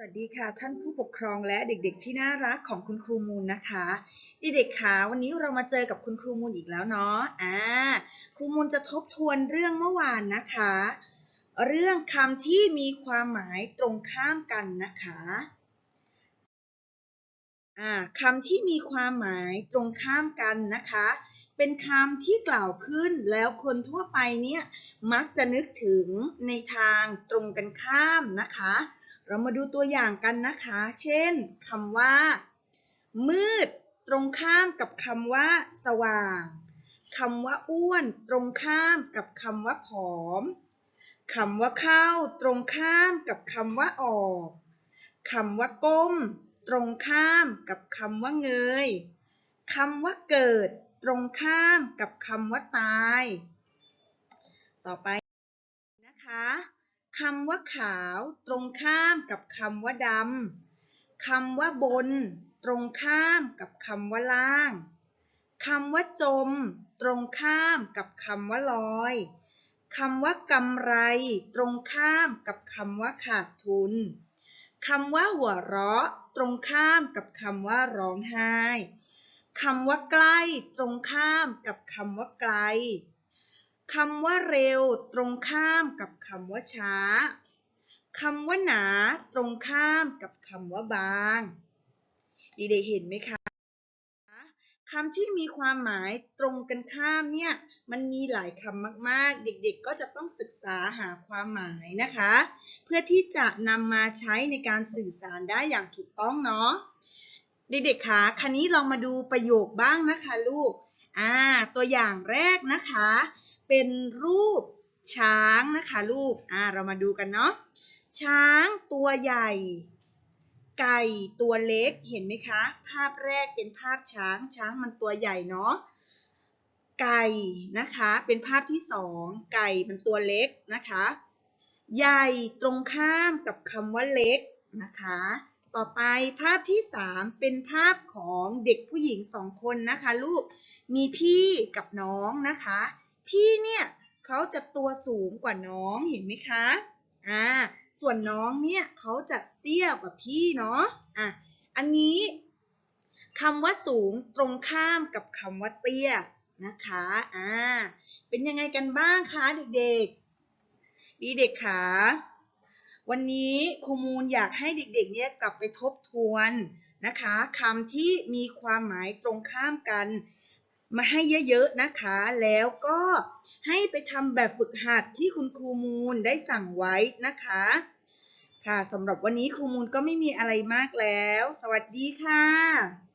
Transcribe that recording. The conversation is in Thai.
สวัสดีค่ะท่านผู้ปกครองและเด็กๆ ที่น่ารักของคุณครูมูลนะคะเด็กๆค่ะวันนี้เรามาเจอกับคุณครูมูลอีกแล้วเนาะอ่าครูมูลจะทบทวนเรื่องเมื่อวานนะคะ เรื่องคำที่มีความหมายตรงข้ามกันนะคะอ่าคำที่มีความหมายตรงข้ามกันนะคะ เป็นคำที่กล่าวขึ้นแล้วคนทั่วไปเนี่ยมักจะนึกถึงในทางตรงกันข้ามนะคะ เรามาดูตัวอย่างกันนะคะ เช่นคำว่า มืด ตรงข้ามกับคำว่า สว่างคำว่าอ้วน ตรงข้ามกับคำว่าผอมคำว่าเข้า ตรงข้ามกับคำว่าออกคำว่าก้ม ตรงข้ามกับคำว่าเงยคำว่าเกิด ตรงข้ามกับคำว่าตาย ต่อไปนะคะ คำว่าขาวตรงข้ามกับคำว่าดำคำว่าบน ตรงข้ามกับคำว่าล่างคำว่าจม ตรงข้ามกับคำว่าลอยคำว่ากำไร ตรงข้ามกับคำว่าขาดทุนคำว่าหัวเราะ ตรงข้ามกับคำว่าร้องไห้คำว่าใกล้ ตรงข้ามกับคำว่าไกล คำว่าเร็วตรงข้ามกับคำว่าช้า คำว่าหนาตรงข้ามกับคำว่าบางดีเด็กๆเห็นไหมคะคำที่มีความหมายตรงกันข้ามเนี่ย มันมีหลายคำมากๆ เด็กๆ ก็จะต้องศึกษาหาความหมายนะคะ เพื่อที่จะนำมาใช้ในการสื่อสารได้อย่างถูกต้องเนาะ เด็กๆคะคันนี้ลองมาดูประโยคบ้างนะคะลูก อ่า ตัวอย่างแรกนะคะ เป็นรูปช้างนะคะลูก อ่า เรามาดูกันเนาะ ช้างตัวใหญ่ ไก่ตัวเล็ก เห็นไหมคะ ภาพแรกเป็นภาพช้าง ช้างมันตัวใหญ่เนาะ ไก่นะคะ เป็นภาพที่สอง ไก่มันตัวเล็กนะคะ ใหญ่ตรงข้ามกับคำว่าเล็กนะคะ ต่อไปภาพที่สามเป็นภาพของเด็กผู้หญิงสองคนนะคะลูก มีพี่กับน้องนะคะ พี่เนี่ยเขาจะตัวสูงกว่าน้องเห็นไหมคะ อ่า ส่วนน้องเนี่ยเขาจะเตี้ยกว่าพี่เนาะ อะ อันนี้คำว่าสูงตรงข้ามกับคำว่าเตี้ยนะคะ อ่า เป็นยังไงกันบ้างคะเด็กๆ ดีเด็กคะวันนี้ครูมูลอยากให้เด็กๆ เนี่ยกลับไปทบทวนนะคะคำที่มีความหมายตรงข้ามกัน มาให้เยอะๆนะคะ แล้วก็ให้ไปทำแบบฝึกหัดที่คุณครูมูลได้สั่งไว้นะคะ ค่ะสำหรับวันนี้ครูมูลก็ไม่มีอะไรมากแล้ว สวัสดีค่ะ